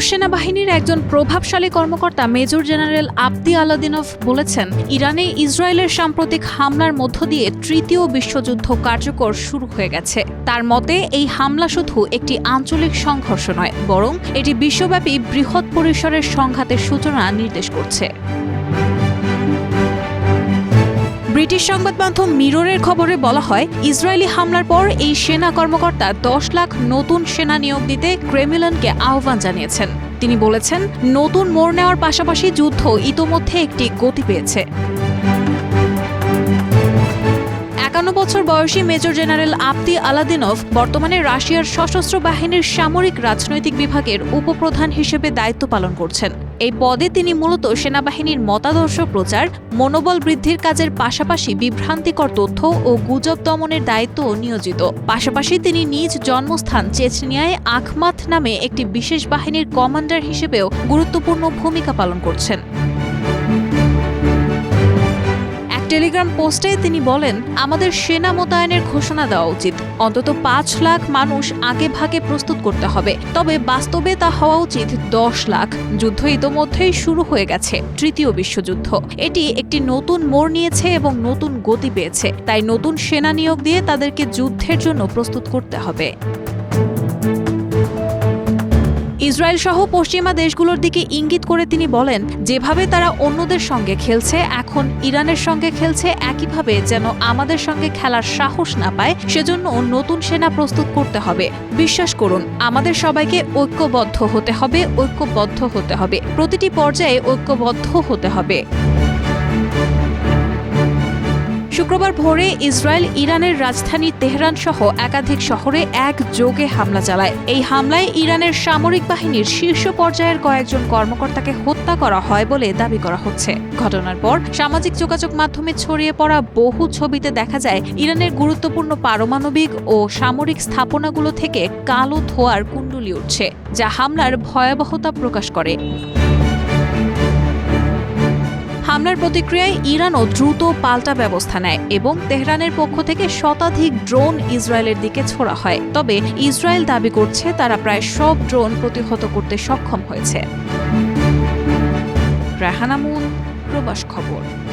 রুশ সেনাবাহিনীর একজন প্রভাবশালী কর্মকর্তা মেজর জেনারেল আবদি আলাদিনভ বলেছেন, ইরানে ইসরায়েলের সাম্প্রতিক হামলার মধ্য দিয়ে তৃতীয় বিশ্বযুদ্ধ কার্যকর শুরু হয়ে গেছে। তার মতে, এই হামলা শুধু একটি আঞ্চলিক সংঘর্ষ নয়, বরং এটি বিশ্বব্যাপী বৃহৎ পরিসরের সংঘাতের সূচনা নির্দেশ করছে। ব্রিটিশ সংবাদ মাধ্যম মিররের খবরে বলা হয়, ইসরায়েলি হামলার পর এই সেনা কর্মকর্তা দশ লাখ নতুন সেনা নিয়োগ দিতে ক্রেমিলনকে আহ্বান জানিয়েছেন। তিনি বলেছেন, নতুন মোড় নেওয়ার পাশাপাশি যুদ্ধ ইতোমধ্যে একটি গতি পেয়েছে। একান্ন বছর বয়সী মেজর জেনারেল আপতি আলাদিনভ বর্তমানে রাশিয়ার সশস্ত্র বাহিনীর সামরিক রাজনৈতিক বিভাগের উপপ্রধান হিসেবে দায়িত্ব পালন করছেন। এই পদে তিনি মূলত সেনাবাহিনীর মতাদর্শ প্রচার, মনোবল বৃদ্ধির কাজের পাশাপাশি বিভ্রান্তিকর তথ্য ও গুজব দমনের দায়িত্ব নিয়োজিত। পাশাপাশি তিনি নিজ জন্মস্থান চেচনিয়ায় আখমাথ নামে একটি বিশেষ বাহিনীর কমান্ডার হিসেবেও গুরুত্বপূর্ণ ভূমিকা পালন করছেন। টেলিগ্রাম পোস্টে তিনি বলেন, আমাদের সেনা মোতায়েনের ঘোষণা দেওয়া উচিত। অন্তত পাঁচ লাখ মানুষ আগে ভাগে প্রস্তুত করতে হবে। তবে বাস্তবে তা হওয়া উচিত দশ লাখ। যুদ্ধ ইতোমধ্যেই শুরু হয়ে গেছে, তৃতীয় বিশ্বযুদ্ধ। এটি একটি নতুন মোড় নিয়েছে এবং নতুন গতি পেয়েছে। তাই নতুন সেনা নিয়োগ দিয়ে তাদেরকে যুদ্ধের জন্য প্রস্তুত করতে হবে। ইসরায়েল সহ পশ্চিমা দেশগুলোর দিকে ইঙ্গিত করে তিনি বলেন, যেভাবে তারা অন্যদের সঙ্গে খেলছে, এখন ইরানের সঙ্গে খেলছে, একইভাবে যেন আমাদের সঙ্গে খেলার সাহস না পায়, সেজন্য নতুন সেনা প্রস্তুত করতে হবে। বিশ্বাস করুন, আমাদের সবাইকে ঐক্যবদ্ধ হতে হবে, ঐক্যবদ্ধ হতে হবে। প্রতিটি পর্যায়ে ঐক্যবদ্ধ হতে হবে। শুক্রবার ভোরে ইসরায়েল, ইরানের রাজধানী তেহরান সহ একাধিক শহরে এক যোগে হামলা চালায়। এই হামলায় ইরানের সামরিক বাহিনীর শীর্ষ পর্যায়ের কয়েকজন কর্মকর্তাকে হত্যা করা হয় বলে দাবি করা হচ্ছে। ঘটনার পর সামাজিক যোগাযোগ মাধ্যমে ছড়িয়ে পড়া বহু ছবিতে দেখা যায়, ইরানের গুরুত্বপূর্ণ পারমাণবিক ও সামরিক স্থাপনাগুলো থেকে কালো ধোয়ার কুণ্ডলি উঠছে, যা হামলার ভয়াবহতা প্রকাশ করে। হামলার প্রতিক্রিয়ায় ইরানও দ্রুত পাল্টা ব্যবস্থা নেয় এবং তেহরানের পক্ষ থেকে শতাধিক ড্রোন ইসরায়েলের দিকে ছোড়া হয়। তবে ইসরায়েল দাবি করছে তারা প্রায় সব ড্রোন প্রতিহত করতে সক্ষম হয়েছে। রাহানামুন, প্রবাস খবর।